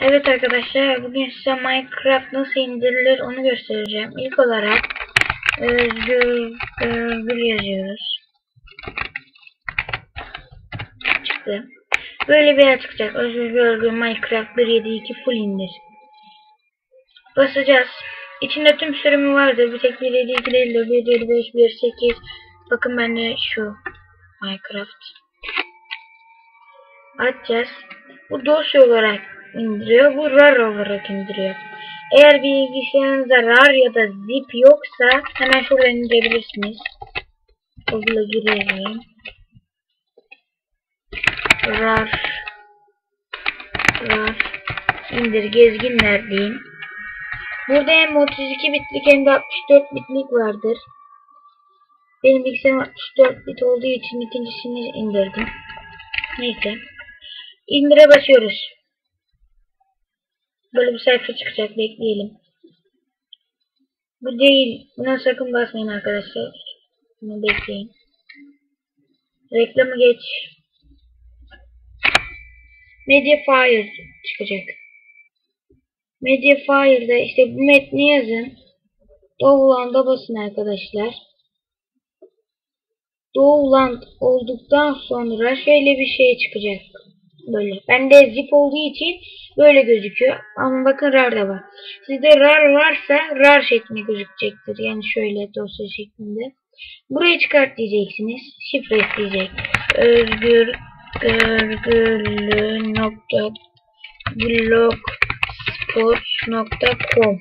Evet arkadaşlar bugün size Minecraft nasıl indirilir onu göstereceğim. İlk olarak Özgür Özgür yazıyoruz. Çıktı. Böyle bir yer çıkacak. Özgür Görgü Minecraft 1.7.2 full indir. Basacağız. İçinde tüm sürümü vardır. Bir tek 1.7.2 değil de 1.7.5, 1.8. Bakın bende şu Minecraft. Açacağız. Bu dosya olarak indiriyor. Bu RAR olarak indiriyor. Eğer bilgisayarınızda RAR ya da zip yoksa hemen şuradan indirebilirsiniz. Google'a girelim. RAR RAR indir gezginler diyeyim. Burada hem 32 bitlik hem de 64 bitlik vardır. Benim bilgisayarım 64 bit olduğu için ikincisini indirdim. Neyse. İndire basıyoruz. Böyle bir sayfa çıkacak. Bekleyelim. Bu değil. Buna sakın basmayın arkadaşlar. Bunu bekleyin. Reklamı geç. Mediafire çıkacak. Mediafire'da işte bu metni yazın. Doğuland'a basın arkadaşlar. Doğuland olduktan sonra şöyle bir şey çıkacak. Böyle. Bende zip olduğu için böyle gözüküyor. Ama bakın rar da var. Sizde rar varsa rar şeklinde gözükecektir. Yani şöyle dosya şeklinde. Burayı çıkart diyeceksiniz. Şifre isteyecek. Özgür görgülü nokta blogspot.com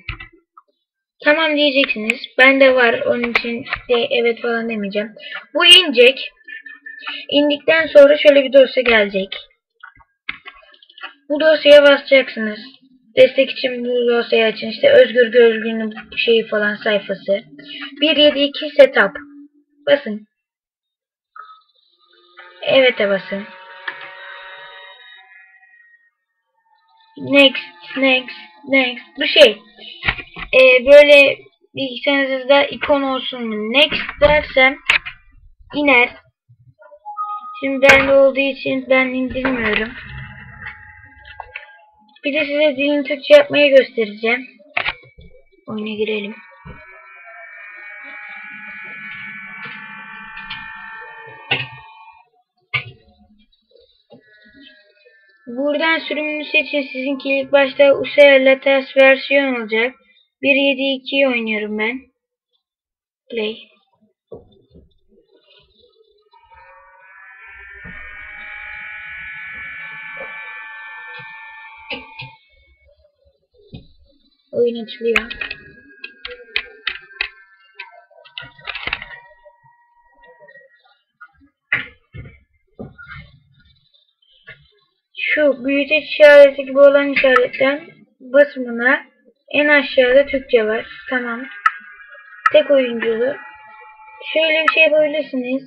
Tamam diyeceksiniz. Bende var. Onun için de evet falan demeyeceğim. Bu inecek. İndikten sonra şöyle bir dosya gelecek. Bu dosyaya basacaksınız. Destek için bu dosyayı açın. İşte Özgür Gölgün'ün şeyi falan sayfası. 172 setup. Basın. Evet'e basın. Next, next, next. Bu şey. Ee, böyle bilgisayarınızda ikon olsun? Next dersem iner. Şimdi bende olduğu için ben indirmiyorum. Bir de size dilin Türkçe yapmayı göstereceğim. Oyuna girelim. Buradan sürümünü seçin. Sizinki ilk başta USER Lattes versiyon olacak. 1.7.2'yi oynuyorum ben. Play. Oyun. Şu büyüteç işareti gibi olan işaretten basın. En aşağıda Türkçe var. Tamam. Tek oyunculu. Şöyle bir şey yapabilirsiniz.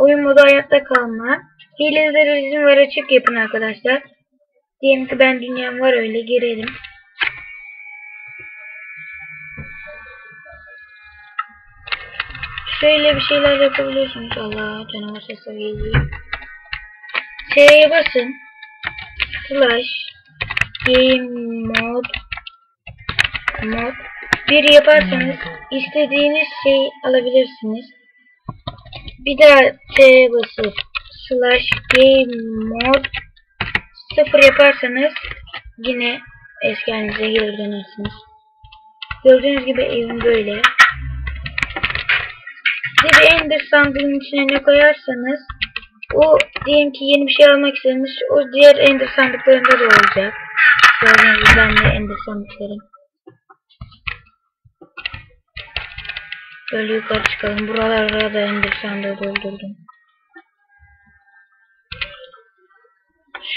Oyun modu hayatta kalma. Hilelere izin ver açık yapın arkadaşlar. Diyelim ki ben dünyam var öyle girelim. Şöyle bir şeyler yapabiliyorsunuz. Allah canavar sesi geliyor. S'ye basın. Slash game mod mod bir yaparsanız istediğiniz şeyi alabilirsiniz. Bir daha S'ye basıp slash game mod sıfır yaparsanız yine eski halinize geri dönersiniz. Gördüğünüz gibi evim böyle. Bir de Ender sandığın içine ne koyarsanız o diyelim ki yeni bir şey almak istediniz o diğer Ender sandıklarında da olacak. Gördüğünüz gibi ben de Ender sandıklarım. Böyle yukarı çıkalım. Buralara da Ender sandığı doldurdum.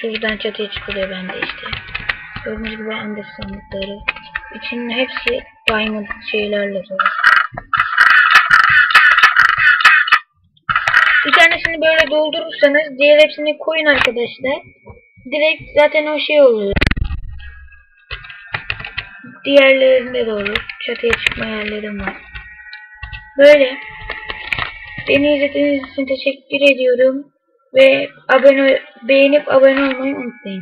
Şuradan çatıya çıkılıyor bende işte. Gördüğünüz gibi Ender sandıkları. İçinin hepsi diamond şeylerle dolu. Bir tanesini böyle doldurursanız diğer hepsini koyun arkadaşlar. Direkt zaten o şey oluyor. Diğerlerinde de olur. Çatıya çıkma yerlerim var. Böyle. Beni izlediğiniz için teşekkür ediyorum. Ve abone beğenip abone olmayı unutmayın.